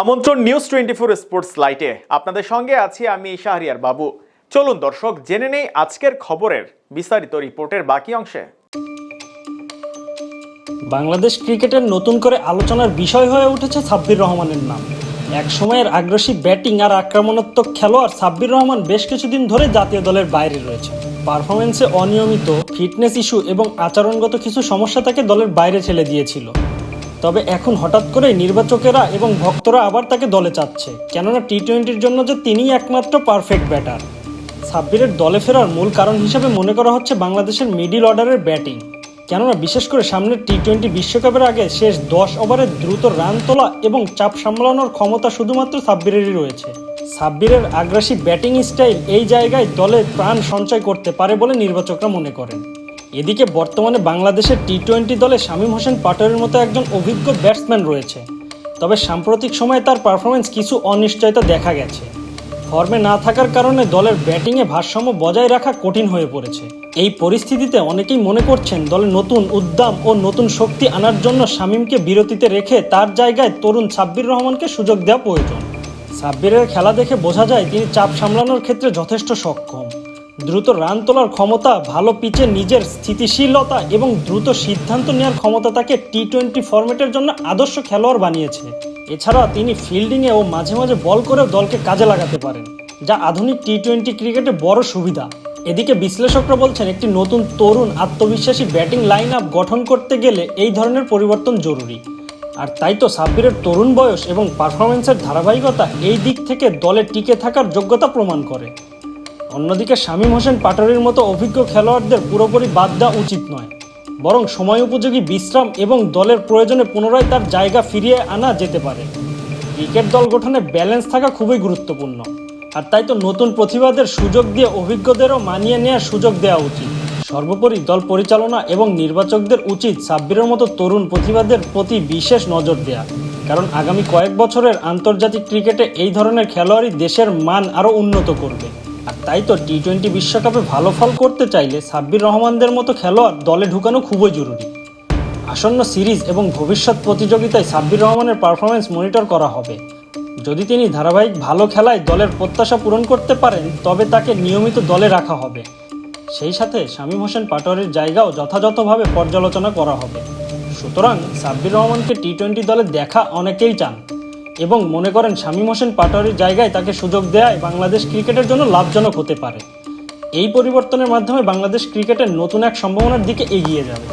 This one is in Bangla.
আমন্ত্রণ নিউজ টোয়েন্টি ফোর স্পোর্টস লাইটে আপনাদের সঙ্গে আছি আমি শাহরিয়ার বাবু। চলুন দর্শক, জেনে নেই আজকের খবরের বিস্তারিত রিপোর্টের বাকি অংশে। বাংলাদেশ ক্রিকেটের নতুন করে আলোচনার বিষয় হয়ে উঠেছে সাব্বির রহমানের নাম। এক সময়ের আগ্রাসী ব্যাটিং আর আক্রমণাত্মক খেলোয়াড় সাব্বির রহমান বেশ কিছুদিন ধরে জাতীয় দলের বাইরে রয়েছে পারফরমেন্সে অনিয়মিত, ফিটনেস ইস্যু এবং আচরণগত কিছু সমস্যা তাকে দলের বাইরে ঠেলে দিয়েছিল। তবে এখন হঠাৎ করে নির্বাচকেরা এবং ভক্তরা আবার তাকে দলে চাচ্ছে। কেননা টি টোয়েন্টির জন্য যে তিনিই একমাত্র পারফেক্ট ব্যাটার। সাব্বিরের দলে ফেরার মূল কারণ হিসেবে মনে করা হচ্ছে বাংলাদেশের মিডিল অর্ডারের ব্যাটিং। কেননা বিশেষ করে সামনের টি টোয়েন্টি বিশ্বকাপের আগে শেষ দশ ওভারে দ্রুত রান তোলা এবং চাপ সামলানোর ক্ষমতা শুধুমাত্র সাব্বিরেরই রয়েছে। সাব্বিরের আগ্রাসী ব্যাটিং স্টাইল এই জায়গায় দলে প্রাণ সঞ্চয় করতে পারে বলে নির্বাচকরা মনে করেন। এদিকে বর্তমানে বাংলাদেশের টি টোয়েন্টি দলে শামীম হোসেন পাটোয়ারির মতো একজন অভিজ্ঞ ব্যাটসম্যান রয়েছে। তবে সাম্প্রতিক সময়ে তার পারফরমেন্স কিছু অনিশ্চয়তা দেখা গেছে। ফর্মে না থাকার কারণে দলের ব্যাটিংয়ে ভারসাম্য বজায় রাখা কঠিন হয়ে পড়েছে। এই পরিস্থিতিতে অনেকেই মনে করছেন দলে নতুন উদ্দাম ও নতুন শক্তি আনার জন্য শামীমকে বিরতিতে রেখে তার জায়গায় তরুণ সাব্বির রহমানকে সুযোগ দেওয়া প্রয়োজন। সাব্বিরের খেলা দেখে বোঝা যায় তিনি চাপ সামলানোর ক্ষেত্রে যথেষ্ট সক্ষম। দ্রুত রান তোলার ক্ষমতা, ভালো পিচে নিজের স্থিতিশীলতা এবং দ্রুত সিদ্ধান্ত নেওয়ার ক্ষমতা তাকে টি টোয়েন্টি ফরম্যাটের জন্য আদর্শ খেলোয়াড় বানিয়েছে। এছাড়া তিনি ফিল্ডিংয়ে ও মাঝে মাঝে বল করেও দলকে কাজে লাগাতে পারেন, যা আধুনিক টি টোয়েন্টি ক্রিকেটে বড় সুবিধা। এদিকে বিশ্লেষকরা বলছেন, একটি নতুন তরুণ আত্মবিশ্বাসী ব্যাটিং লাইন আপ গঠন করতে গেলে এই ধরনের পরিবর্তন জরুরি। আর তাই তো সাব্বিরের তরুণ বয়স এবং পারফরমেন্সের ধারাবাহিকতা এই দিক থেকে দলে টিকে থাকার যোগ্যতা প্রমাণ করে। অন্যদিকে শামীম হোসেন পাটোয়ারির মতো অভিজ্ঞ খেলোয়াড়দের পুরোপুরি বাদ দেওয়া উচিত নয়। বরং সময় উপযোগী বিশ্রাম এবং দলের প্রয়োজনে পুনরায় তার জায়গা ফিরিয়ে আনা যেতে পারে। ক্রিকেট দল গঠনে ব্যালেন্স থাকা খুবই গুরুত্বপূর্ণ। আর তাই তো নতুন প্রতিভাদের সুযোগ দিয়ে অভিজ্ঞদেরও মানিয়ে নেওয়ার সুযোগ দেওয়া উচিত। সর্বোপরি দল পরিচালনা এবং নির্বাচকদের উচিত সাব্বিরের মতো তরুণ প্রতিভাদের প্রতি বিশেষ নজর দেয়া। কারণ আগামী কয়েক বছরের আন্তর্জাতিক ক্রিকেটে এই ধরনের খেলোয়াড়ই দেশের মান আরও উন্নত করবে। আর তাই তো টি টোয়েন্টি বিশ্বকাপে ভালো ফল করতে চাইলে সাব্বির রহমানদের মতো খেলোয়াড় দলে ঢুকানো খুবই জরুরি। আসন্ন সিরিজ এবং ভবিষ্যৎ প্রতিযোগিতায় সাব্বির রহমানের পারফরমেন্স মনিটর করা হবে। যদি তিনি ধারাবাহিক ভালো খেলায় দলের প্রত্যাশা পূরণ করতে পারেন, তবে তাকে নিয়মিত দলে রাখা হবে। সেই সাথে শামীম হোসেন পাটোয়ারির জায়গাও যথাযথভাবে পর্যালোচনা করা হবে। সুতরাং সাব্বির রহমানকে টি টোয়েন্টি দলে দেখা অনেকেই চান। এবং মনে করেন শামীম হোসেন পাটোয়ারির জায়গায় তাকে সুযোগ দেওয়ায় বাংলাদেশ ক্রিকেটের জন্য লাভজনক হতে পারে। এই পরিবর্তনের মাধ্যমে বাংলাদেশ ক্রিকেটের নতুন এক সম্ভাবনার দিকে এগিয়ে যাবে।